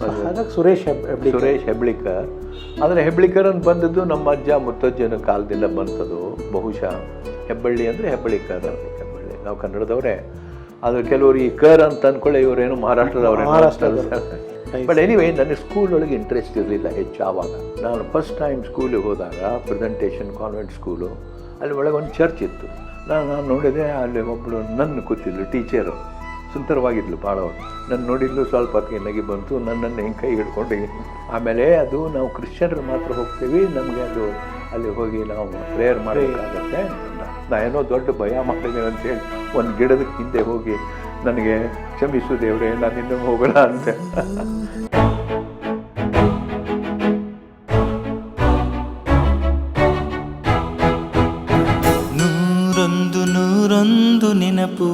ಹಾಗಾಗಿ ಸುರೇಶ್ ಹೆಬ್ ಸುರೇಶ್ ಹೆಬ್ಳಿಕರ್. ಆದರೆ ಹೆಬ್ಳಿಕರ್ ಅಂತ ಬಂದದ್ದು ನಮ್ಮ ಅಜ್ಜ ಮುತ್ತಜ್ಜನ ಕಾಲದಿಂದ ಬಂತದು ಬಹುಶಃ. ಹೆಬ್ಬಳ್ಳಿ ಅಂದರೆ ಹೆಬ್ಬಳಿಕರ್ ಹೆಬ್ಬಳ್ಳಿ. ನಾವು ಕನ್ನಡದವರೇ. ಆದರೆ ಕೆಲವರು ಈ ಕರ್ ಅಂತ ಅಂದ್ಕೊಳ್ಳಿ ಇವರೇನು ಮಹಾರಾಷ್ಟ್ರದವರೇ ಬಟ್ ಎನಿವೇ ನನಗೆ ಸ್ಕೂಲ್ ಒಳಗೆ ಇಂಟ್ರೆಸ್ಟ್ ಇರಲಿಲ್ಲ ಹೆಚ್ಚು ಆವಾಗ. ನಾನು ಫಸ್ಟ್ ಟೈಮ್ ಸ್ಕೂಲಿಗೆ ಹೋದಾಗ ಪ್ರೆಸೆಂಟೇಷನ್ ಕಾನ್ವೆಂಟ್ ಸ್ಕೂಲು ಅಲ್ಲಿ ಒಳಗೆ ಒಂದು ಚರ್ಚ್ ಇತ್ತು. ನಾನು ನಾನು ನೋಡಿದೆ ಅಲ್ಲಿ ಒಬ್ಬಳು ನನ್ನ ಕೂತಿದ್ಲು ಟೀಚರು ಸುಂದರವಾಗಿದ್ಲು ಭಾಳ ನನ್ನ ನೋಡಿದ್ಲು ಸ್ವಲ್ಪ ಆಕೆ ಬಂತು, ನನ್ನನ್ನು ಹೆಂಗೆ ಕೈ ಹಿಡ್ಕೊಂಡು. ಆಮೇಲೆ ಅದು ನಾವು ಕ್ರಿಶ್ಚಿಯನ್ರು ಮಾತ್ರ ಹೋಗ್ತೀವಿ, ನಮಗೆ ಅದು ಅಲ್ಲಿ ಹೋಗಿ ನಾವು ಪ್ರೇಯರ್ ಮಾಡಬೇಕಾಗತ್ತೆ. ನಾ ಏನೋ ದೊಡ್ಡ ಭಯ ಮಾಡಿದ್ದೇನೆ ಅಂತೇಳಿ ಒಂದು ಗಿಡದ ಹಿಂದೆ ಹೋಗಿ ನನಗೆ ಕ್ಷಮಿಸು ದೇವ್ರೆ, ನಾನು ಇನ್ನೂ ಹೋಗೋಣ ಅಂತ. ನೂರೊಂದು ನೂರೊಂದು ನೆನಪು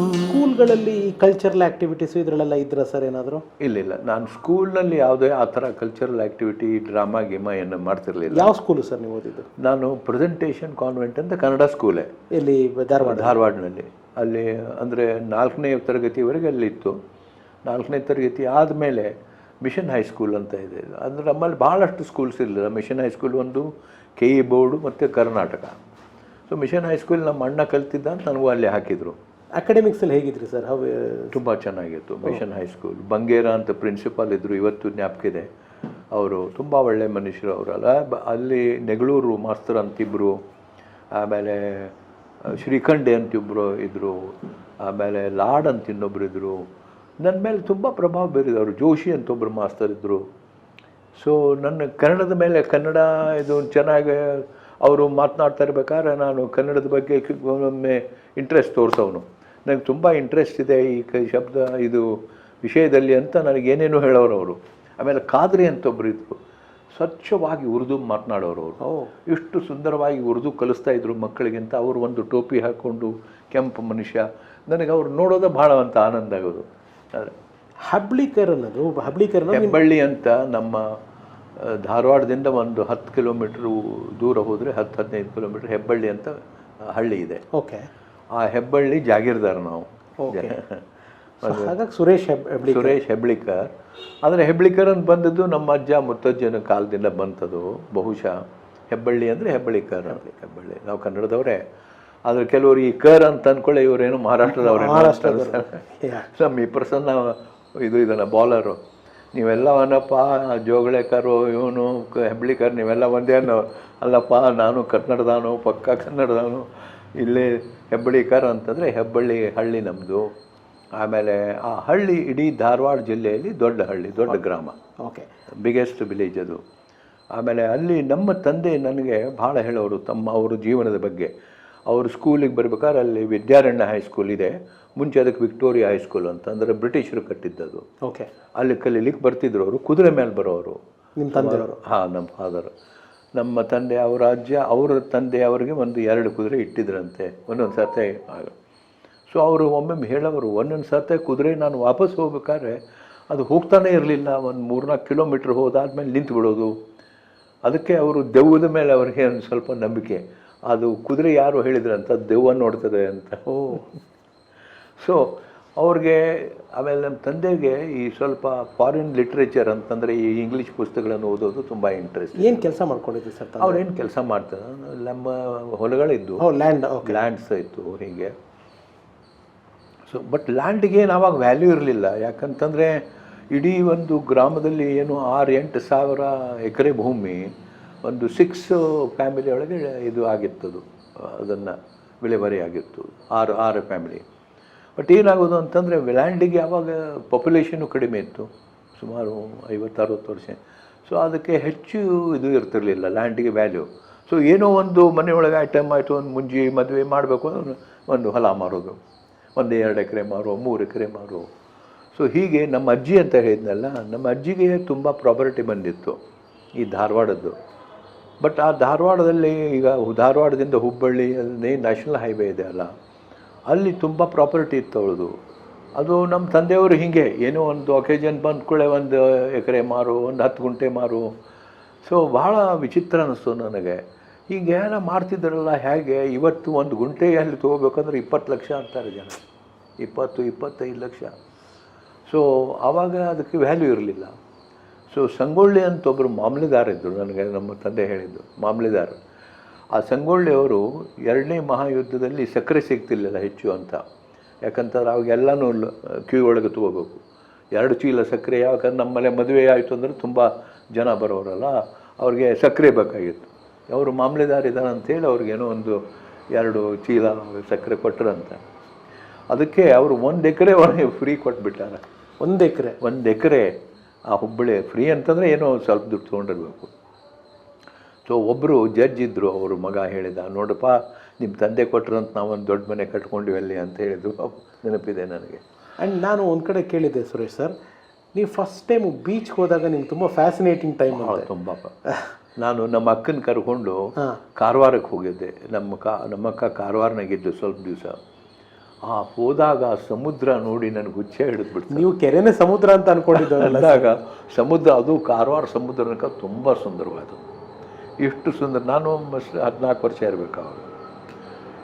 ಸ್ಕೂಲ್ಗಳಲ್ಲಿ ಕಲ್ಚರಲ್ ಆಕ್ಟಿವಿಟೀಸ್ ಇದರಲ್ಲೆಲ್ಲ ಇದ್ರ ಸರ್ ಏನಾದರೂ? ಇಲ್ಲ ಇಲ್ಲ. ನಾನು ಸ್ಕೂಲ್ನಲ್ಲಿ ಯಾವುದೇ ಆ ಥರ ಕಲ್ಚರಲ್ ಆ್ಯಕ್ಟಿವಿಟಿ ಡ್ರಾಮಾ ಗೀಮಾ ಏನು ಮಾಡ್ತಿರಲಿಲ್ಲ. ಯಾವ ಸ್ಕೂಲು ಸರ್ ನೀವು ಓದಿದ್ದು? ನಾನು ಪ್ರೆಸೆಂಟೇಷನ್ ಕಾನ್ವೆಂಟ್ ಅಂತ ಕನ್ನಡ ಸ್ಕೂಲೇ ಇಲ್ಲಿ ಧಾರವಾಡ? ಧಾರವಾಡನಲ್ಲಿ. ಅಲ್ಲಿ ಅಂದರೆ ನಾಲ್ಕನೇ ತರಗತಿವರೆಗೆ ಅಲ್ಲಿತ್ತು ನಾಲ್ಕನೇ ತರಗತಿ ಆದಮೇಲೆ ಮಿಷನ್ ಹೈಸ್ಕೂಲ್ ಅಂತ ಇದೆ. ಅಂದರೆ ನಮ್ಮಲ್ಲಿ ಭಾಳಷ್ಟು ಸ್ಕೂಲ್ಸ್ ಇರಲಿಲ್ಲ. ಮಿಷನ್ ಹೈಸ್ಕೂಲ್ ಒಂದು ಕೆ ಇ ಬೋರ್ಡು ಮತ್ತು ಕರ್ನಾಟಕ. ಸೊ ಮಿಷನ್ ಹೈಸ್ಕೂಲ್ ನಮ್ಮ ಅಣ್ಣ ಕಲ್ತಿದ್ದ ಅಂತ ನನಗೂ ಅಲ್ಲಿ ಹಾಕಿದರು. ಅಕಾಡೆಮಿಕ್ಸಲ್ಲಿ ಹೇಗಿದ್ರಿ ಸರ್ ಹೌ ತುಂಬ ಚೆನ್ನಾಗಿತ್ತು. ಮಿಷನ್ ಹೈಸ್ಕೂಲ್ ಬಂಗೇರ ಅಂತ ಪ್ರಿನ್ಸಿಪಾಲ್ ಇದ್ದರು ಇವತ್ತು ಜ್ಞಾಪಕಿದೆ ಅವರು ತುಂಬ ಒಳ್ಳೆ ಮನುಷ್ಯರು ಅವರಲ್ಲ ಅಲ್ಲಿ. ನೆಗಳೂರು ಮಾಸ್ತರ್ ಅಂತಿಬ್ಬರು ಆಮೇಲೆ ಶ್ರೀಖಂಡೆ ಅಂತಿಬ್ಬರು ಇದ್ದರು ಆಮೇಲೆ ಲಾಡ್ ಅಂತ ಇನ್ನೊಬ್ರು ಇದ್ದರು ನನ್ನ ಮೇಲೆ ತುಂಬ ಪ್ರಭಾವ ಬೀರಿದವರು ಜೋಶಿ ಅಂತ ಒಬ್ಬರು ಮಾಸ್ತರ್ ಇದ್ದರು ಸೊ ನನ್ನ ಕನ್ನಡದ ಮೇಲೆ ಕನ್ನಡ ಇದು ಚೆನ್ನಾಗಿ, ಅವರು ಮಾತನಾಡ್ತಾ ಇರ್ಬೇಕಾದ್ರೆ ನಾನು ಕನ್ನಡದ ಬಗ್ಗೆ ಒಮ್ಮೆ ಇಂಟ್ರೆಸ್ಟ್ ತೋರಿಸೋನು ನನಗೆ ತುಂಬ ಇಂಟ್ರೆಸ್ಟ್ ಇದೆ ಈ ಕ ಶಬ್ದ ಇದು ವಿಷಯದಲ್ಲಿ ಅಂತ ನನಗೆ ಏನೇನು ಹೇಳೋರು ಅವರು ಆಮೇಲೆ ಕಾದ್ರಿ ಅಂತ ಒಬ್ಬರು ಇದ್ದರು ಸ್ವಚ್ಛವಾಗಿ ಉರ್ದು ಮಾತನಾಡೋರು ಅವರು ಇಷ್ಟು ಸುಂದರವಾಗಿ ಉರ್ದು ಕಲಿಸ್ತಾ ಇದ್ರು ಮಕ್ಕಳಿಗಿಂತ ಅವರು ಒಂದು ಟೋಪಿ ಹಾಕ್ಕೊಂಡು ಕೆಂಪು ಮನುಷ್ಯ. ನನಗೆ ಅವ್ರು ನೋಡೋದು ಭಾಳ ಅಂತ ಆನಂದ ಆಗೋದು. ಆದರೆ ಹಬ್ಳಿಕರ್ ಅನ್ನೋದು ಹಬ್ಳಿಕರ್ ಹೆಬ್ಬಳ್ಳಿ ಅಂತ ನಮ್ಮ ಧಾರವಾಡದಿಂದ ಒಂದು ಹತ್ತು ಕಿಲೋಮೀಟ್ರು ದೂರ ಹೋದರೆ ಹತ್ತು ಹದಿನೈದು ಕಿಲೋಮೀಟ್ರ್ ಹೆಬ್ಬಳ್ಳಿ ಅಂತ ಹಳ್ಳಿ ಇದೆ. ಓಕೆ. ಆ ಹೆಬ್ಬಳ್ಳಿ ಜಾಗೀರ್ದಾರ್ ನಾವು. ಹಾಗಾಗಿ ಸುರೇಶ್ ಹೆಬ್ ಸುರೇಶ್ ಹೆಬ್ಳಿಕರ್. ಆದರೆ ಹೆಬ್ಳಿಕರ್ ಅಂತ ಬಂದದ್ದು ನಮ್ಮ ಅಜ್ಜ ಮುತ್ತಜ್ಜನ ಕಾಲದಿಂದ ಬಂತದು ಬಹುಶಃ. ಹೆಬ್ಬಳ್ಳಿ ಅಂದರೆ ಹೆಬ್ಬಳಿಕರ್. ಹೆಬ್ಬಳ್ಳಿ. ನಾವು ಕನ್ನಡದವರೇ. ಆದರೆ ಕೆಲವರು ಈ ಕರ್ ಅಂತ ಅಂದ್ಕೊಳ್ಳಿ ಇವರೇನು ಮಹಾರಾಷ್ಟ್ರದವರೇ. ಯಾ. ನಮ್ಮ ಈ ಪ್ರಸನ್ನ ಇದು ಇದನ್ನ ಬಾಲರು. ನೀವೆಲ್ಲವನ್ನಪ್ಪ ಜೋಗಳೇಕರು ಇವನು ಹೆಬ್ಳಿಕರ್ ನೀವೆಲ್ಲ ಒಂದೇ ಅನ್ನೋ ಅಲ್ಲಪ್ಪ ನಾನು ಕನ್ನಡದವನು ಪಕ್ಕ ಕನ್ನಡದವನು. ಇಲ್ಲೇ ಹೆಬ್ಬಳ್ಳಿಕರ್ ಅಂತಂದರೆ ಹೆಬ್ಬಳ್ಳಿ ಹಳ್ಳಿ ನಮ್ಮದು ಆಮೇಲೆ ಆ ಹಳ್ಳಿ ಇಡೀ ಧಾರವಾಡ ಜಿಲ್ಲೆಯಲ್ಲಿ ದೊಡ್ಡ ಹಳ್ಳಿ ದೊಡ್ಡ ಗ್ರಾಮ. ಓಕೆ ಬಿಗ್ಗೆಸ್ಟ್ ವಿಲೇಜ್ ಅದು. ಆಮೇಲೆ ಅಲ್ಲಿ ನಮ್ಮ ತಂದೆ ನನಗೆ ಭಾಳ ಹೇಳೋರು ತಮ್ಮ ಅವರ ಜೀವನದ ಬಗ್ಗೆ. ಅವರು ಸ್ಕೂಲಿಗೆ ಬರ್ಬೇಕಾದ್ರೆ ಅಲ್ಲಿ ವಿದ್ಯಾರಣ್ಯ ಹೈಸ್ಕೂಲ್ ಇದೆ. ಮುಂಚೆ ಅದಕ್ಕೆ ವಿಕ್ಟೋರಿಯಾ ಹೈಸ್ಕೂಲ್ ಅಂತ ಅಂದರೆ ಬ್ರಿಟಿಷರು ಕಟ್ಟಿದ್ದದು. ಓಕೆ ಅಲ್ಲಿ ಕಲೀಲಿಕ್ಕೆ ಬರ್ತಿದ್ರು ಅವರು. ಕುದುರೆ ಮೇಲೆ ಬರೋರು. ನಿಮ್ಮ ತಂದೆಯವರು. ಹಾಂ ನಮ್ಮ ಫಾದರ್ ನಮ್ಮ ತಂದೆ ಅವರ ಅಜ್ಜ ಅವರ ತಂದೆ ಅವರಿಗೆ ಒಂದು ಎರಡು ಕುದುರೆ ಇಟ್ಟಿದ್ರಂತೆ. ಒಂದೊಂದು ಸರ್ತೆ ಆಗ. ಸೊ ಅವರು ಒಮ್ಮೊಮ್ಮೆ ಹೇಳೋರು ಒಂದೊಂದು ಸರ್ತೆ ಕುದುರೆ ನಾನು ವಾಪಸ್ ಹೋಗ್ಬೇಕಾದ್ರೆ ಅದು ಹೋಗ್ತಾನೆ ಇರಲಿಲ್ಲ. ಒಂದು ಮೂರ್ನಾಲ್ಕು ಕಿಲೋಮೀಟ್ರ್ ಹೋದಾದ್ಮೇಲೆ ನಿಂತು ಬಿಡೋದು ಅದಕ್ಕೆ ಅವರು ದೆವ್ವದ ಮೇಲೆ ಅವರಿಗೆ ಒಂದು ಸ್ವಲ್ಪ ನಂಬಿಕೆ. ಅದು ಕುದುರೆ ಯಾರು ಹೇಳಿದ್ರಂತ ದೆವ್ವ ನೋಡ್ತದೆ ಅಂತ. ಓ. ಸೊ ಅವ್ರಿಗೆ ಆಮೇಲೆ ನಮ್ಮ ತಂದೆಗೆ ಈ ಸ್ವಲ್ಪ ಫಾರಿನ್ ಲಿಟ್ರೇಚರ್ ಅಂತಂದರೆ ಈ ಇಂಗ್ಲೀಷ್ ಪುಸ್ತಕಗಳನ್ನು ಓದೋದು ತುಂಬ ಇಂಟ್ರೆಸ್ಟ್ ಏನು ಕೆಲಸ ಮಾಡ್ಕೊಂಡಿದ್ರಿ ಸರ್ ಅವ್ರೇನು ಕೆಲಸ ಮಾಡ್ತಾರೆ? ನಮ್ಮ ಹೊಲಗಳಿದ್ದು. ಲ್ಯಾಂಡ್ ಲ್ಯಾಂಡ್ಸ್ ಇತ್ತು ಹೀಗೆ ಸೊ ಬಟ್ ಲ್ಯಾಂಡ್ಗೆ ಏನು ಆವಾಗ ವ್ಯಾಲ್ಯೂ ಇರಲಿಲ್ಲ. ಯಾಕಂತಂದರೆ ಇಡೀ ಒಂದು ಗ್ರಾಮದಲ್ಲಿ ಏನು ಆರು ಎಂಟು ಸಾವಿರ ಎಕರೆ ಭೂಮಿ ಒಂದು ಸಿಕ್ಸ್ ಫ್ಯಾಮಿಲಿ ಒಳಗೆ ಇದು ಆಗಿತ್ತದು. ಅದನ್ನು ವಿಲೇವಾರಿ ಆಗಿತ್ತು. ಆರು ಆರು ಫ್ಯಾಮಿಲಿ ಬಟ್ ಏನಾಗೋದು ಅಂತಂದರೆ ಲ್ಯಾಂಡಿಗೆ ಯಾವಾಗ ಪಾಪ್ಯುಲೇಷನು ಕಡಿಮೆ ಇತ್ತು, ಸುಮಾರು ಐವತ್ತು ಅರವತ್ತು ವರ್ಷ. ಸೊ ಅದಕ್ಕೆ ಹೆಚ್ಚು ಇದು ಇರ್ತಿರಲಿಲ್ಲ ಲ್ಯಾಂಡಿಗೆ ವ್ಯಾಲ್ಯೂ ಸೊ ಏನೋ ಒಂದು ಮನೆಯೊಳಗೆ ಐಟಮ್ ಆಯಿತು, ಒಂದು ಮುಂಜಿ ಮದುವೆ ಮಾಡಬೇಕು ಅಂದ್ರೆ ಒಂದು ಹೊಲ ಮಾರೋದು. ಒಂದು ಎರಡು ಎಕರೆ ಮಾರೋ, ಮೂರು ಎಕರೆ ಮಾರೋ. ಸೊ ಹೀಗೆ ನಮ್ಮ ಅಜ್ಜಿ ಅಂತ ಹೇಳಿದ್ನಲ್ಲ, ನಮ್ಮ ಅಜ್ಜಿಗೆ ತುಂಬ ಪ್ರಾಪರ್ಟಿ ಬಂದಿತ್ತು ಈ ಧಾರವಾಡದ್ದು. ಬಟ್ ಆ ಧಾರವಾಡದಲ್ಲಿ ಈಗ, ಧಾರವಾಡದಿಂದ ಹುಬ್ಬಳ್ಳಿ ಅಲ್ಲಿ ನ್ಯಾಷನಲ್ ಹೈವೇ ಇದೆ ಅಲ್ಲ. ಅಲ್ಲಿ ತುಂಬ ಪ್ರಾಪರ್ಟಿ ಇತ್ತು ಅವಳದು. ಅದು ನಮ್ಮ ತಂದೆಯವರು ಹೀಗೆ, ಏನೋ ಒಂದು ಒಕೇಜನ್ ಬಂದ್ಕೊಳ್ಳೆ ಒಂದು ಎಕರೆ ಮಾರು, ಒಂದು ಹತ್ತು ಗುಂಟೆ ಮಾರು. ಸೊ ಭಾಳ ವಿಚಿತ್ರ ಅನ್ನಿಸ್ತು ನನಗೆ. ಈಗ ಏನೋ ಮಾಡ್ತಿದ್ದಾರಲ್ಲ, ಹೇಗೆ? ಇವತ್ತು ಒಂದು ಗುಂಟೆ ಅಲ್ಲಿ ತೊಗೋಬೇಕಂದ್ರೆ ಇಪ್ಪತ್ತು ಲಕ್ಷ ಅಂತಾರೆ ಜನ. ಇಪ್ಪತ್ತು, ಇಪ್ಪತ್ತೈದು ಲಕ್ಷ. ಸೊ ಆವಾಗ ಅದಕ್ಕೆ ವ್ಯಾಲ್ಯೂ ಇರಲಿಲ್ಲ. ಸೊ ಸಂಗೊಳ್ಳಿ ಅಂತ ಒಬ್ಬರು ಮಾಮಲೆದಾರ ಇದ್ದರು ನನಗೆ ನಮ್ಮ ತಂದೆ ಹೇಳಿದ್ದು, ಮಾಮಲೆದಾರ್. ಆ ಸಂಗೊಳ್ಳಿ ಅವರು ಎರಡನೇ ಮಹಾಯುದ್ಧದಲ್ಲಿ ಸಕ್ಕರೆ ಸಿಗ್ತಿರ್ಲಿಲ್ಲ ಹೆಚ್ಚು ಅಂತ. ಯಾಕಂತಂದ್ರೆ ಅವಾಗೆಲ್ಲನೂ ಕ್ಯೂ ಒಳಗೆ ತಗೋಬೇಕು. ಎರಡು ಚೀಲ ಸಕ್ಕರೆ ಯಾಕಂದ್ರೆ ನಮ್ಮಲ್ಲೇ ಮದುವೆ ಆಯಿತು ಅಂದರೆ ತುಂಬ ಜನ ಬರೋರಲ್ಲ ಅವ್ರಿಗೆ ಸಕ್ಕರೆ ಬೇಕಾಗಿತ್ತು. ಅವರು ಮಾಮಲೆದಾರ ಇದ್ದಾರೆ ಅಂಥೇಳಿ ಅವ್ರಿಗೇನೋ ಒಂದು ಎರಡು ಚೀಲ ಸಕ್ಕರೆ ಕೊಟ್ಟರಂತೆ ಅದಕ್ಕೆ ಅವರು ಒಂದು ಎಕರೆ ಒಳಗೆ ಫ್ರೀ ಕೊಟ್ಬಿಟ್ಟಾರೆ. ಒಂದು ಎಕರೆ. ಒಂದು ಎಕರೆ ಆ ಹುಬ್ಬಳ್ಳಿ ಫ್ರೀ ಅಂತಂದರೆ ಏನೋ ಸ್ವಲ್ಪ ದುಡ್ಡು ತೊಗೊಂಡಿರ್ಬೇಕು. ಸೊ ಒಬ್ಬರು ಜಡ್ಜ್ ಇದ್ದರು ಅವ್ರ ಮಗ ಹೇಳಿದ ನೋಡಪ್ಪ ನಿಮ್ಮ ತಂದೆ ನಾವು ನಾವೊಂದು ದೊಡ್ಡ ಮನೆ ಕಟ್ಕೊಂಡಿವಿ ಅಲ್ಲಿ ಅಂತ ಹೇಳಿದ್ರು. ನೆನಪಿದೆ ನನಗೆ. ಆ್ಯಂಡ್ ನಾನು ಒಂದು ಕಡೆ ಕೇಳಿದ್ದೆ ಸುರೇಶ್ ಸರ್ ನೀವು ಫಸ್ಟ್ ಟೈಮು ಬೀಚ್ಗೆ ಹೋದಾಗ ನಿಮ್ಗೆ ತುಂಬ ಫ್ಯಾಸಿನೇಟಿಂಗ್ ಟೈಮ್ ತುಂಬ. ನಾನು ನಮ್ಮ ಅಕ್ಕನ ಕರ್ಕೊಂಡು ಕಾರವಾರಕ್ಕೆ ಹೋಗಿದ್ದೆ. ನಮ್ಮ ಕಾ ನಮ್ಮಕ್ಕ ಕಾರವಾರನಾಗಿದ್ದು ಸ್ವಲ್ಪ ದಿವಸ. ಆ ಹೋದಾಗ ಸಮುದ್ರ ನೋಡಿ ನನಗೆ ಹುಚ್ಚೆ ಹಿಡಿದ್ಬಿಡ್ತು ನೀವು ಕೆರೆನೇ ಸಮುದ್ರ ಅಂತ ಅಂದಾಗ ಸಮುದ್ರ ಅದು ಕಾರವಾರ ಸಮುದ್ರನಕ ತುಂಬ ಸುಂದರವಾದದ್ದು. ಇಷ್ಟು ಸುಂದರ. ನಾನು ಹದಿನಾಲ್ಕು ವರ್ಷ ಇರಬೇಕು ಅವಾಗ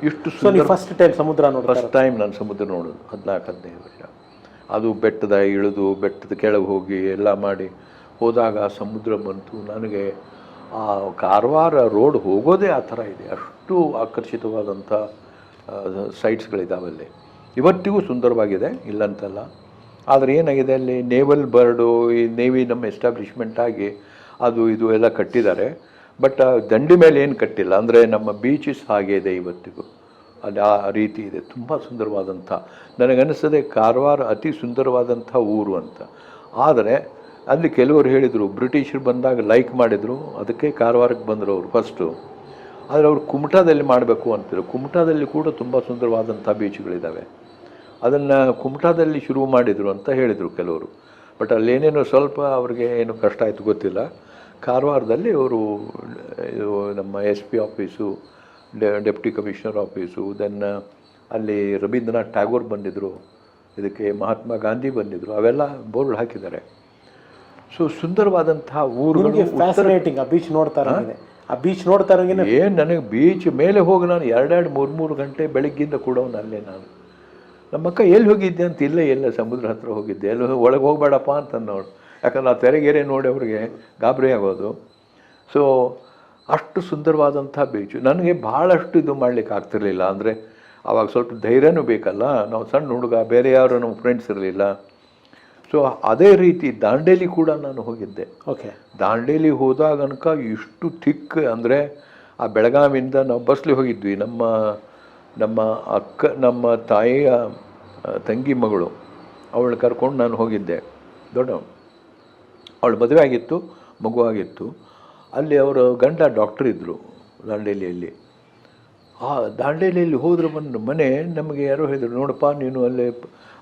ಇಷ್ಟು ಸುಂದರ ಫಸ್ಟ್ ಟೈಮ್ ಸಮುದ್ರ ಫಸ್ಟ್ ಟೈಮ್ ನಾನು ಸಮುದ್ರ ನೋಡೋದು ಹದಿನಾಲ್ಕು ಹದಿನೈದು ವರ್ಷ. ಅದು ಬೆಟ್ಟದ ಇಳಿದು ಬೆಟ್ಟದ ಕೆಳಗೆ ಹೋಗಿ ಎಲ್ಲ ಮಾಡಿ ಹೋದಾಗ ಸಮುದ್ರ ಬಂತು. ನನಗೆ ಆ ಕಾರವಾರ ರೋಡ್ ಹೋಗೋದೇ ಆ ಥರ ಇದೆ. ಅಷ್ಟು ಆಕರ್ಷಿತವಾದಂಥ ಸೈಟ್ಸ್ಗಳಿದ್ದಾವಲ್ಲಿ ಇವತ್ತಿಗೂ ಸುಂದರವಾಗಿದೆ ಇಲ್ಲಂತಲ್ಲ. ಆದರೆ ಏನಾಗಿದೆ ಅಲ್ಲಿ ನೇವಲ್ ಬರ್ಡು ಈ ನೇವಿ ನಮ್ಮ ಎಸ್ಟಾಬ್ಲಿಷ್ಮೆಂಟ್ ಆಗಿ ಅದು ಇದು ಎಲ್ಲ ಕಟ್ಟಿದ್ದಾರೆ. ಬಟ್ ದಂಡಿ ಮೇಲೆ ಏನು ಕಟ್ಟಿಲ್ಲ. ಅಂದರೆ ನಮ್ಮ ಬೀಚಸ್ ಹಾಗೆ ಇದೆ ಇವತ್ತಿಗೂ. ಅಲ್ಲಿ ಆ ರೀತಿ ಇದೆ. ತುಂಬ ಸುಂದರವಾದಂಥ ನನಗನ್ನಿಸ್ತದೆ ಕಾರವಾರ ಅತಿ ಸುಂದರವಾದಂಥ ಊರು ಅಂತ. ಆದರೆ, ಅಲ್ಲಿ ಕೆಲವರು ಹೇಳಿದರು, ಬ್ರಿಟಿಷರು ಬಂದಾಗ ಲೈಕ್ ಮಾಡಿದರು. ಅದಕ್ಕೆ ಕಾರವಾರಕ್ಕೆ ಬಂದರು ಅವರು ಫಸ್ಟು ಆದರೆ ಅವರು ಕುಮಟಾದಲ್ಲಿ ಮಾಡಬೇಕು ಅಂತಿದ್ರು. ಕುಮಟಾದಲ್ಲಿ ಕೂಡ ತುಂಬ ಸುಂದರವಾದಂಥ ಬೀಚ್ಗಳಿದ್ದಾವೆ ಅದನ್ನು ಕುಮಟಾದಲ್ಲಿ ಶುರು ಮಾಡಿದರು ಅಂತ ಹೇಳಿದರು ಕೆಲವರು. ಬಟ್ ಅಲ್ಲಿ ಏನೇನೋ ಸ್ವಲ್ಪ ಅವ್ರಿಗೆ ಏನು ಕಷ್ಟ ಆಯಿತು ಗೊತ್ತಿಲ್ಲ. ಕಾರವಾರದಲ್ಲಿ ಅವರು ಇದು ನಮ್ಮ S P office deputy commissioner office then ಅಲ್ಲಿ ರವೀಂದ್ರನಾಥ್ ಟ್ಯಾಗೋರ್ ಬಂದಿದ್ದರು ಇದಕ್ಕೆ ಮಹಾತ್ಮ ಗಾಂಧಿ ಬಂದಿದ್ದರು ಅವೆಲ್ಲ ಬೋರ್ಡ್ ಹಾಕಿದ್ದಾರೆ. ಸೊ ಸುಂದರವಾದಂತಹ ಊರುಗಳು ಫ್ಯಾಸಿನೇಟಿಂಗ್ ಆ ಬೀಚ್ ನೋಡ್ತಾ ಇರೋಂಗಿದೆ ಆ ಬೀಚ್ ನೋಡ್ತಾ ಇರೋಂಗೆ ಏನು ನನಗೆ ಬೀಚ್ ಮೇಲೆ ಹೋಗಿ ನಾನು ಎರಡೆರಡು ಮೂರು ಮೂರು ಗಂಟೆ ಬೆಳಗ್ಗಿಂದ ಕೂಡವನು ಅಲ್ಲೇ ನಾನು. ನಮ್ಮಕ್ಕ ಎಲ್ಲಿ ಹೋಗಿದ್ದೆ ಅಂತ ಇಲ್ಲೇ ಎಲ್ಲ ಸಮುದ್ರ ಹತ್ರ ಹೋಗಿದ್ದೆ ಎಲ್ಲಿ ಒಳಗೆ ಹೋಗಬೇಡಪ್ಪ ಅಂತ ನೋಡು ಯಾಕಂದ್ರೆ ಆ ತೆರೆಗೆರೆ ನೋಡಿ ಅವರಿಗೆ ಗಾಬರಿ ಆಗೋದು. ಸೊ ಅಷ್ಟು ಸುಂದರವಾದಂಥ ಬೀಚು ನನಗೆ ಭಾಳಷ್ಟು ಇದು ಮಾಡಲಿಕ್ಕೆ ಆಗ್ತಿರ್ಲಿಲ್ಲ. ಅಂದರೆ ಆವಾಗ ಸ್ವಲ್ಪ ಧೈರ್ಯನೂ ಬೇಕಲ್ಲ. ನಾವು ಸಣ್ಣ ಹುಡುಗ ಬೇರೆ ಯಾರು ನಮ್ಮ ಫ್ರೆಂಡ್ಸ್ ಇರಲಿಲ್ಲ. ಸೊ ಅದೇ ರೀತಿ ದಾಂಡೇಲಿ ಕೂಡ ನಾನು ಹೋಗಿದ್ದೆ. ಓಕೆ ದಾಂಡೇಲಿ ಹೋದಾಗನಕ ಅನ್ಕ ಇಷ್ಟು ಥಿಕ್ ಅಂದರೆ ಆ ಬೆಳಗಾವಿಯಿಂದ ನಾವು ಬಸ್ಲಿ ಹೋಗಿದ್ವಿ. ನಮ್ಮ ನಮ್ಮ ಅಕ್ಕ ನಮ್ಮ ತಾಯಿಯ ತಂಗಿ ಮಗಳು. ಅವಳು ಕರ್ಕೊಂಡು ನಾನು ಹೋಗಿದ್ದೆ. ದೊಡ್ಡವನು. ಅವಳು ಮದುವೆ ಆಗಿತ್ತು ಮಗುವಾಗಿತ್ತು ಅಲ್ಲಿ ಅವರು ಗಂಡ ಡಾಕ್ಟರ್ ಇದ್ದರು ದಾಂಡೇಲಿಯಲ್ಲಿ. ಆ ದಾಂಡೇಲಿಯಲ್ಲಿ ಹೋದ್ರೆ ಬಂದು ಮನೆ ನಮಗೆ ಯಾರೋ ಹೇಳಿದ್ರು ನೋಡಪ್ಪ ನೀನು ಅಲ್ಲೇ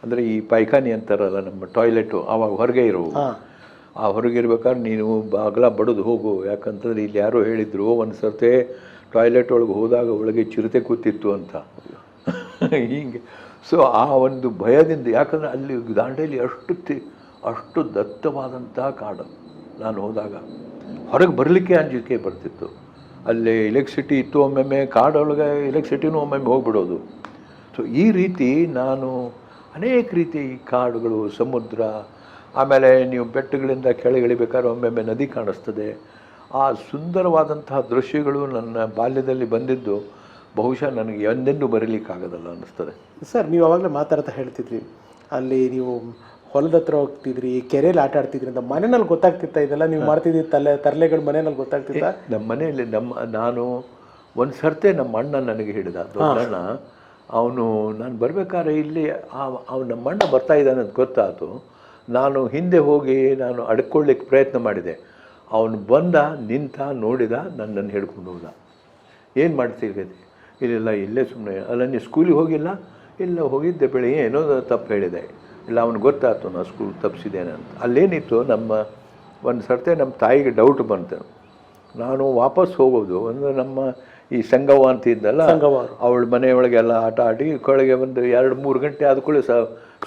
ಅಂದರೆ ಈ ಪೈಖಾನಿ ಅಂತಾರಲ್ಲ ನಮ್ಮ ಟಾಯ್ಲೆಟು ಆವಾಗ ಹೊರಗೆ ಇರೋವು ಹಾಂ. ಆ ಹೊರಗಿರ್ಬೇಕಾದ್ರೆ ನೀನು ಬಾಗ್ಲ ಬಡದು ಹೋಗು. ಯಾಕಂತಂದ್ರೆ ಇಲ್ಲಿ ಯಾರೋ ಹೇಳಿದ್ರು ಒಂದು ಸರ್ತೆ ಟಾಯ್ಲೆಟ್ ಒಳಗೆ ಹೋದಾಗ ಒಳಗೆ ಚಿರತೆ ಕೂತಿತ್ತು ಅಂತ. ಹೀಗೆ. ಸೊ ಆ ಒಂದು ಭಯದಿಂದ ಯಾಕಂದರೆ ಅಲ್ಲಿ ದಾಂಡೇಲಿ ಅಷ್ಟು ತಿ ಅಷ್ಟು ದತ್ತವಾದಂತಹ ಕಾಡು. ನಾನು ಹೋದಾಗ ಹೊರಗೆ ಬರಲಿಕ್ಕೆ ಅಂಜಿಕೆ ಬರ್ತಿತ್ತು. ಅಲ್ಲಿ ಎಲೆಕ್ಟ್ರಿಸಿಟಿ ಇತ್ತು ಒಮ್ಮೊಮ್ಮೆ, ಕಾಡೊಳಗೆ ಎಲೆಕ್ಟ್ರಿಸಿಟಿನೂ ಒಮ್ಮೊಮ್ಮೆ ಹೋಗ್ಬಿಡೋದು. ಸೊ ಈ ರೀತಿ ನಾನು ಅನೇಕ ರೀತಿ ಈ ಕಾಡುಗಳು, ಸಮುದ್ರ, ಆಮೇಲೆ ನೀವು ಬೆಟ್ಟಗಳಿಂದ ಕೆಳಗಿಳಿಬೇಕಾದ್ರೆ ಒಮ್ಮೊಮ್ಮೆ ನದಿ ಕಾಣಿಸ್ತದೆ. ಆ ಸುಂದರವಾದಂತಹ ದೃಶ್ಯಗಳು ನನ್ನ ಬಾಲ್ಯದಲ್ಲಿ ಬಂದಿದ್ದು, ಬಹುಶಃ ನನಗೆ ಎಂದೆಂದೂ ಬರೀಲಿಕ್ಕಾಗೋದಲ್ಲ ಅನ್ನಿಸ್ತದೆ. ಸರ್, ನೀವು ಆವಾಗಲೇ ಮಾತಾಡ್ತಾ ಹೇಳ್ತಿದ್ರಿ. ಅಲ್ಲಿ ನೀವು ಹೊಲದ ಹತ್ರ ಹೋಗ್ತಿದ್ರಿ ಕೆರೆಯಲ್ಲಿ ಆಟ ಆಡ್ತಿದ್ರಿ ಅಂತ ಮನೆಯಲ್ಲಿ ಗೊತ್ತಾಗ್ತಿತ್ತ ಇದೆಲ್ಲ? ನೀವು ಮಾಡ್ತಿದ್ದಿ ತಲೆ ತರಲೆಗಳು ಮನೆಯಲ್ಲಿ ಗೊತ್ತಾಗ್ತಿತ್ತ? ನಮ್ಮ ಮನೆಯಲ್ಲಿ ನಮ್ಮ ನಾನು ಒಂದು ಸರ್ತೆ ನಮ್ಮ ಅಣ್ಣ ನನಗೆ ಹಿಡಿದ ದೊಡ್ಡಣ್ಣ. ಅವನು ನಾನು ಬರಬೇಕಾದ್ರೆ ಇಲ್ಲಿ ಅವನು ನಮ್ಮ ಅಣ್ಣ ಬರ್ತಾ ಇದ್ದಾನೆ ಅಂತ ಗೊತ್ತಾಯ್ತು ನಾನು ಹಿಂದೆ ಹೋಗಿ ನಾನು ಅಡ್ಕೊಳ್ಳಿಕ್ಕೆ ಪ್ರಯತ್ನ ಮಾಡಿದೆ. ಅವನು ಬಂದ ನಿಂತ ನೋಡಿದ ನನ್ನನ್ನು ಹಿಡ್ಕೊಂಡು ಹೋದ. ಏನು ಮಾಡ್ತೀವಿ ಇಲ್ಲೆಲ್ಲ ಇಲ್ಲೇ ಸುಮ್ಮನೆ ಅಲ್ಲ ನೀವು ಸ್ಕೂಲಿಗೆ ಹೋಗಿಲ್ಲ? ಇಲ್ಲ ಹೋಗಿದ್ದೆ ಬೆಳಿಗ್ಗೆ ಏನೋ ತಪ್ಪು ಹೇಳಿದೆ. ಇಲ್ಲ ಅವನು ಗೊತ್ತಾಯ್ತು ನಾನು ಸ್ಕೂಲ್ ತಪ್ಪಿಸಿದ್ದೇನೆ ಅಂತ. ಅಲ್ಲೇನಿತ್ತು ನಮ್ಮ ಒಂದು ಸರ್ತೆ ನಮ್ಮ ತಾಯಿಗೆ ಡೌಟ್ ಬಂತು. ನಾನು ವಾಪಸ್ ಹೋಗೋದು ಅಂದರೆ ನಮ್ಮ ಈ ಸಂಗವ ಅಂತ ಇದ್ದಲ್ಲ. ಅವಳ ಮನೆಯೊಳಗೆಲ್ಲ ಆಟ ಆಡಿ ಕೊಳಗೆ ಒಂದು ಎರಡು ಮೂರು ಗಂಟೆ ಆದ್ಕೊಳ್ಳಿ ಸ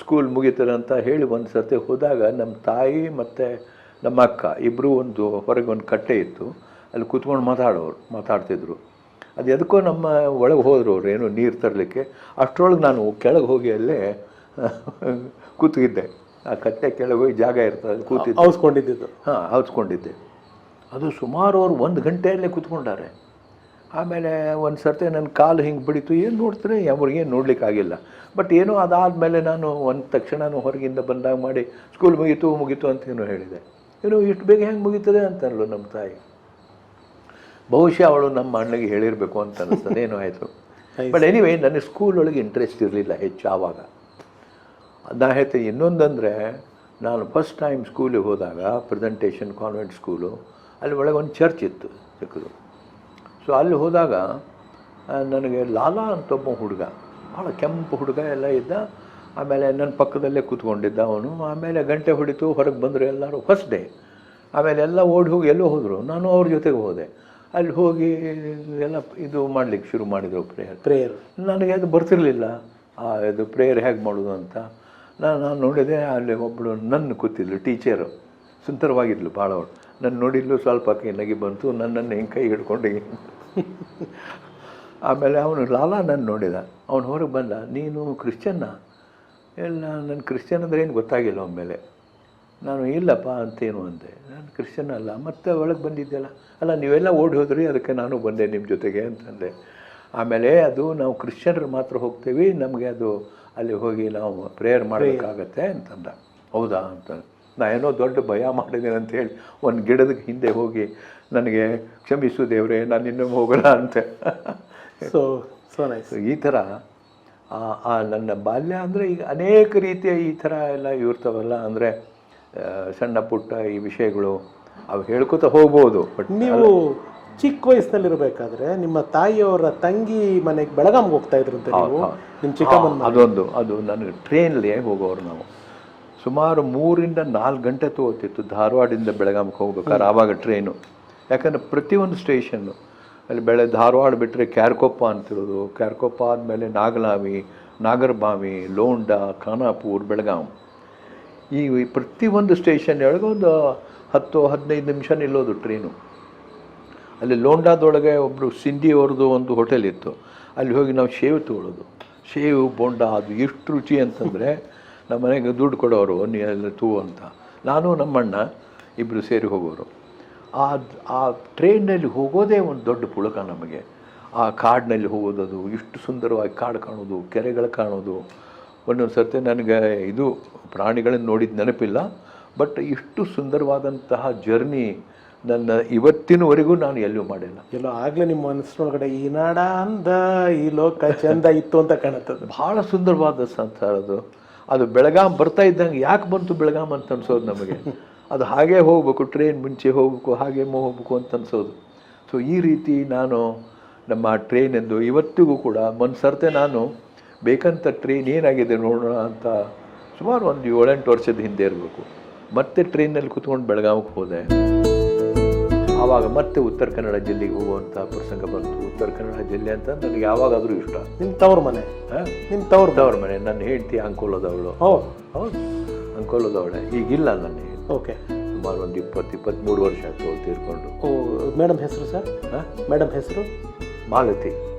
ಸ್ಕೂಲ್ ಮುಗಿತಾರೆ ಅಂತ ಹೇಳಿ ಒಂದು ಸರ್ತಿ ಹೋದಾಗ ನಮ್ಮ ತಾಯಿ ಮತ್ತು ನಮ್ಮ ಅಕ್ಕ ಇಬ್ಬರು ಒಂದು ಹೊರಗೆ ಒಂದು ಕಟ್ಟೆ ಇತ್ತು. ಅಲ್ಲಿ ಕೂತ್ಕೊಂಡು ಮಾತಾಡೋರು ಮಾತಾಡ್ತಿದ್ರು. ಅದು ಎದಕ್ಕೋ ನಮ್ಮ ಒಳಗೆ ಹೋದ್ರು ಅವ್ರು ಏನೋ ನೀರು ತರಲಿಕ್ಕೆ. ಅಷ್ಟರೊಳಗೆ ನಾನು ಕೆಳಗೆ ಹೋಗಿ ಅಲ್ಲೇ ಕೂತಿದ್ದೆ ಆ ಕಟ್ಟೆ ಕೆಳಗೆ ಹೋಗಿ ಜಾಗ ಇರ್ತದೆ ಕೂತಿದ್ದೆ. ಹೌಸ್ಕೊಂಡಿದ್ದು ಹಾಂ ಹೌಸ್ಕೊಂಡಿದ್ದೆ. ಅದು ಸುಮಾರು ಅವ್ರು ಒಂದು ಗಂಟೆಯಲ್ಲೇ ಕೂತ್ಕೊಂಡಾರೆ. ಆಮೇಲೆ ಒಂದು ಸರ್ತಿ ನನ್ನ ಕಾಲು ಹಿಂಗೆ ಬಿಡಿತು. ಏನು ನೋಡ್ತೀನಿ ಅವ್ರಿಗೇನು ನೋಡ್ಲಿಕ್ಕಾಗಿಲ್ಲ. ಬಟ್ ಏನೋ ಅದಾದಮೇಲೆ ನಾನು ಒಂದು ತಕ್ಷಣ ಹೊರಗಿಂದ ಬಂದಾಗ ಮಾಡಿ ಸ್ಕೂಲ್ ಮುಗೀತು ಮುಗೀತು ಅಂತ ಏನೋ ಹೇಳಿದೆ. ಏನೋ ಇಷ್ಟು ಬೇಗ ಹೆಂಗೆ ಮುಗೀತದೆ ಅಂತನಲ್ಲ ನಮ್ಮ ತಾಯಿ. ಬಹುಶಃ ಅವಳು ನಮ್ಮ ಅಣ್ಣಗೆ ಹೇಳಿರಬೇಕು ಅಂತ ಅನಿಸ್ತದೆ ಏನೋ ಆಯಿತು. ಬಟ್ ಎನಿವೇ ನನಗೆ ಸ್ಕೂಲ್ ಒಳಗೆ ಇಂಟ್ರೆಸ್ಟ್ ಇರಲಿಲ್ಲ ಹೆಚ್ಚು ಆವಾಗ. ನಾ ಹೇಳ್ತೀನಿ ಇನ್ನೊಂದಂದರೆ ನಾನು ಫಸ್ಟ್ ಟೈಮ್ ಸ್ಕೂಲಿಗೆ ಹೋದಾಗ ಪ್ರೆಸೆಂಟೇಷನ್ ಕಾನ್ವೆಂಟ್ ಸ್ಕೂಲು ಅಲ್ಲಿ ಒಳಗೆ ಒಂದು ಚರ್ಚ್ ಇತ್ತು ಚಿಕ್ಕದು ಸೊ ಅಲ್ಲಿ ಹೋದಾಗ ನನಗೆ ಲಾಲಾ ಅಂತ ಒಬ್ಬ ಹುಡುಗ ಭಾಳ ಕೆಂಪು ಹುಡುಗ ಎಲ್ಲ ಇದ್ದ ಆಮೇಲೆ ನನ್ನ ಪಕ್ಕದಲ್ಲೇ ಕೂತ್ಕೊಂಡಿದ್ದ ಅವನು ಆಮೇಲೆ ಗಂಟೆ ಹೊಡಿತು ಹೊರಗೆ ಬಂದರು ಎಲ್ಲರೂ ಫಸ್ಟ್ ಡೇ ಆಮೇಲೆ ಎಲ್ಲ ಓಡಿ ಹೋಗಿ ಎಲ್ಲೋ ಹೋದರು ನಾನು ಅವ್ರ ಜೊತೆಗೆ ಹೋದೆ. ಅಲ್ಲಿ ಹೋಗಿ ಎಲ್ಲ ಇದು ಮಾಡಲಿಕ್ಕೆ ಶುರು ಮಾಡಿದರು ಪ್ರೇಯರ್ ಪ್ರೇಯರ್ ನನಗೆ ಅದು ಬರ್ತಿರಲಿಲ್ಲ. ಆ ಇದು ಪ್ರೇಯರ್ ಹೇಗೆ ಮಾಡೋದು ಅಂತ. ನಾನು ನೋಡಿದೆ, ಅಲ್ಲಿ ಒಬ್ಬಳು ನನ್ನ ಕೂತಿದ್ಲು, ಟೀಚರು. ಸುಂದರವಾಗಿದ್ಲು ಭಾಳ ಅವಳು. ನನ್ನ ನೋಡಿದ್ಲು ಸ್ವಲ್ಪ ಕೈ ನಗಿ ಬಂತು, ನನ್ನನ್ನು ಹೆಂಗೆ ಕೈ ಹಿಡ್ಕೊಂಡು ಆಮೇಲೆ ಅವನು ಲಾಲಾ ನನ್ನ ನೋಡಿದ. ಅವನು ಹೊರಗೆ ಬಂದ, ನೀನು ಕ್ರಿಶ್ಚಿಯನ್ನ? ಇಲ್ಲ ನನ್ನ ಕ್ರಿಶ್ಚಿಯನ್ ಅಂದರೆ ಏನು ಗೊತ್ತಾಗಿಲ್ಲ ಒಮ್ಮೆಲೆ ನಾನು ಇಲ್ಲಪ್ಪ ಅಂತೇನು ಅಂದೆ. ನಾನು ಕ್ರಿಶ್ಚಿಯನ್ ಅಲ್ಲ. ಮತ್ತೆ ಒಳಗೆ ಬಂದಿದ್ದೆಲ್ಲ ಅಲ್ಲ, ನೀವೆಲ್ಲ ಓಡಿ ಹೋದ್ರಿ, ಅದಕ್ಕೆ ನಾನು ಬಂದೆ ನಿಮ್ಮ ಜೊತೆಗೆ, ಅಂತಂದೆ. ಆಮೇಲೆ ಅದು ನಾವು ಕ್ರಿಶ್ಚಿಯನ್ರು ಮಾತ್ರ ಹೋಗ್ತೀವಿ, ನಮಗೆ ಅದು ಅಲ್ಲಿ ಹೋಗಿ ನಾವು ಪ್ರೇಯರ್ ಮಾಡಬೇಕಾಗತ್ತೆ ಅಂತಂದ. ಹೌದಾ ಅಂತ. ನಾ ಏನೋ ದೊಡ್ಡ ಭಯ ಮಾಡಿದ್ದೀನಿ ಅಂತ ಹೇಳಿ ಒಂದು ಗಿಡದ ಹಿಂದೆ ಹೋಗಿ ನನಗೆ ಕ್ಷಮಿಸು ದೇವ್ರೆ ನಾನು ಇನ್ನೊಮ್ಮೆ ಹೋಗೋಣ ಅಂತ. ಸೊ ಸೊ ನೈಸ್ ಈ ಥರ ಆ- ಆ ನನ್ನ ಬಾಲ್ಯ ಅಂದರೆ ಈಗ ಅನೇಕ ರೀತಿಯ ಈ ಥರ ಎಲ್ಲ ಇರ್ತಾವಲ್ಲ ಅಂದರೆ ಸಣ್ಣ ಪುಟ್ಟ ಈ ವಿಷಯಗಳು ಅವು ಹೇಳ್ಕೊತಾ ಹೋಗ್ಬೋದು ಬಟ್ ನೀವು ಚಿಕ್ಕ ವಯಸ್ಸಿನಲ್ಲಿರಬೇಕಾದ್ರೆ ನಿಮ್ಮ ತಾಯಿಯವರ ತಂಗಿ ಮನೆಗೆ ಬೆಳಗಾಂಗೆ ಹೋಗ್ತಾ ಇದ್ರಂತೆ ನೀವು ನಿಮ್ಮ ಚಿಕ್ಕಮ್ಮನ ಮನೆ. ಅದೊಂದು ಅದು ನನಗೆ ಟ್ರೈನಲ್ಲಿ ಹೋಗೋರು ನಾವು. ಸುಮಾರು ಮೂರಿಂದ ನಾಲ್ಕು ಗಂಟೆ ತೋತಿತ್ತು ಧಾರವಾಡದಿಂದ ಬೆಳಗಾಮಕ್ಕೆ ಹೋಗ್ಬೇಕಾದ್ರೆ ಆವಾಗ ಟ್ರೈನು ಯಾಕಂದರೆ ಪ್ರತಿಯೊಂದು ಸ್ಟೇಷನ್ನು ಅಲ್ಲಿ ಬೆಳೆ ಧಾರವಾಡ ಬಿಟ್ಟರೆ ಕ್ಯಾರ್ಕೊಪ್ಪ ಅಂತಿರೋದು. ಕ್ಯಾರ್ಕೊಪ್ಪ ಆದಮೇಲೆ ನಾಗಲಾವಿ ನಾಗರಬಾವಿ ಲೋಂಡ ಖಾನಾಪುರ್ ಬೆಳಗಾಂ. ಈ ಪ್ರತಿಯೊಂದು ಸ್ಟೇಷನ್ ಒಳಗೆ ಒಂದು ಹತ್ತು ಹದಿನೈದು ನಿಮಿಷ ನಿಲ್ಲೋದು ಟ್ರೈನು ಅಲ್ಲಿ ಲೋಂಡಾದೊಳಗೆ ಒಬ್ಬರು ಸಿಂಧಿ ಅವ್ರದ್ದು ಒಂದು ಹೋಟೆಲ್ ಇತ್ತು. ಅಲ್ಲಿ ಹೋಗಿ ನಾವು ಶೇವ್ ತಗೊಳ್ಳೋದು ಶೇವ್, ಬೋಂಡ ಅದು ಎಷ್ಟು ರುಚಿ ಅಂತಂದರೆ ನಮ್ಮ ಮನೆಗೆ ದುಡ್ಡು ಕೊಡೋರು, ನೀ ತೂ ಅಂತ. ನಾನು, ನಮ್ಮಣ್ಣ ಇಬ್ಬರು ಸೇರಿ ಹೋಗೋರು. ಆ ಆ ಟ್ರೈನಲ್ಲಿ ಹೋಗೋದೇ ಒಂದು ದೊಡ್ಡ ಪುಳಕ ನಮಗೆ. ಆ ಕಾಡಿನಲ್ಲಿ ಹೋಗೋದದು ಇಷ್ಟು ಸುಂದರವಾಗಿ ಕಾಡು ಕಾಣೋದು, ಕೆರೆಗಳು ಕಾಣೋದು. ಒಂದೊಂದು ಸರ್ತಿ ನನಗೆ ಇದು ಪ್ರಾಣಿಗಳನ್ನು ನೋಡಿದ ನೆನಪಿಲ್ಲ, ಬಟ್ ಇಷ್ಟು ಸುಂದರವಾದಂತಹ ಜರ್ನಿ ನನ್ನ ಇವತ್ತಿನವರೆಗೂ ನಾನು ಎಲ್ಲೂ ಮಾಡಿಲ್ಲ. ಎಲ್ಲೋ ಆಗಲೇ ನಿಮ್ಮ ಮನಸ್ಸಿನೊಳಗಡೆ ಈ ನಾಡ ಅಂದ ಈ ಲೋಕ ಚಂದ ಇತ್ತು ಅಂತ ಕಾಣುತ್ತದೆ. ಭಾಳ ಸುಂದರವಾದ ಸಂಸಾರ ಅದು. ಅದು ಬೆಳಗಾಂ ಬರ್ತಾ ಇದ್ದಂಗೆ ಯಾಕೆ ಬಂತು ಬೆಳಗಾಂ ಅಂತ ಅನ್ಸೋದು ನಮಗೆ. ಅದು ಹಾಗೆ ಹೋಗ್ಬೇಕು ಟ್ರೈನ್ ಮುಂಚೆ ಹೋಗ್ಬೇಕು ಹಾಗೆ ಹೋಗ್ಬೇಕು ಅಂತ ಅನ್ಸೋದು. ಸೊ ಈ ರೀತಿ ನಾನು ನಮ್ಮ ಟ್ರೈನ್ ಎಂದು ಇವತ್ತಿಗೂ ಕೂಡ ಒಂದು ಸರ್ತೆ ನಾನು ಬೇಕಂತ ಟ್ರೈನ್ ಏನಾಗಿದೆ ನೋಡೋಣ ಅಂತ ಸುಮಾರು ಒಂದು ಏಳೆಂಟು ವರ್ಷದ ಹಿಂದೆ ಇರಬೇಕು. ಮತ್ತೆ ಟ್ರೈನಲ್ಲಿ ಕುತ್ಕೊಂಡು ಬೆಳಗಾವಿಗೆ ಹೋದೆ. ಆವಾಗ ಮತ್ತೆ ಉತ್ತರ ಕನ್ನಡ ಜಿಲ್ಲೆಗೆ ಹೋಗುವಂಥ ಪ್ರಸಂಗ ಬಂತು. ಉತ್ತರ ಕನ್ನಡ ಜಿಲ್ಲೆ ಅಂತ ನನಗೆ ಯಾವಾಗಾದರೂ ಇಷ್ಟ. ನಿಮ್ಮ ತವ್ರ ಮನೆ? ಹಾಂ? ನಿಮ್ಮ ತವ್ರ ತವ್ರ ಮನೆ. ನನ್ನ ಹೆಂಡತಿ ಅಂಕೋಲದವಳು. ಓ ಹೌದು. ಅಂಕೋಲದವಳೆ. ಈಗಿಲ್ಲ ನನ್ನ. ಓಕೆ. ಸುಮಾರು ಒಂದು ಇಪ್ಪತ್ತು ಇಪ್ಪತ್ತ್ಮೂರು ವರ್ಷ ಆಯ್ತು ತೀರ್ಕೊಂಡು. ಓ ಮೇಡಮ್ ಹೆಸರು ಸರ್? ಹಾಂ? ಮೇಡಮ್ ಹೆಸರು? ಮಾಲತಿ.